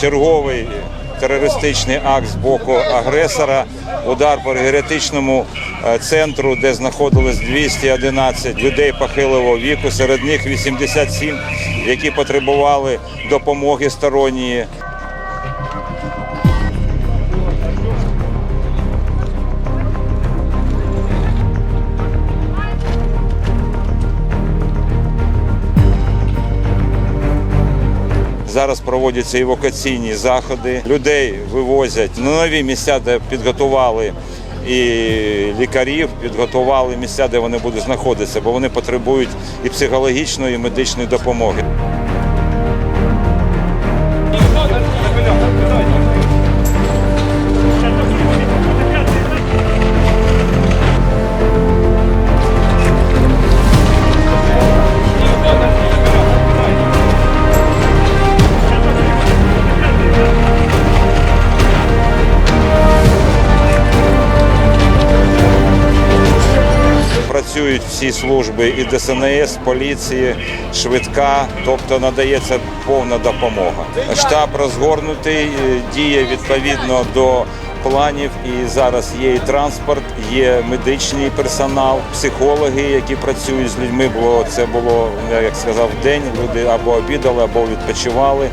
черговий терористичний акт з боку агресора, удар по енергетичному е, центру, де знаходилось 211 людей похилого віку, серед них 87, які потребували допомоги сторонньої. Зараз проводяться евакуаційні заходи. Людей вивозять на нові місця, де підготували і лікарів, підготували місця, де вони будуть знаходитися, бо вони потребують і психологічної, і медичної допомоги. Працюють всі служби і ДСНС, поліції, швидка, тобто надається повна допомога. Штаб розгорнутий, е, діє відповідно до планів. І зараз є і транспорт, є медичний персонал, психологи, які працюють з людьми. Бо це було, як сказав, день. Люди або обідали, або відпочивали.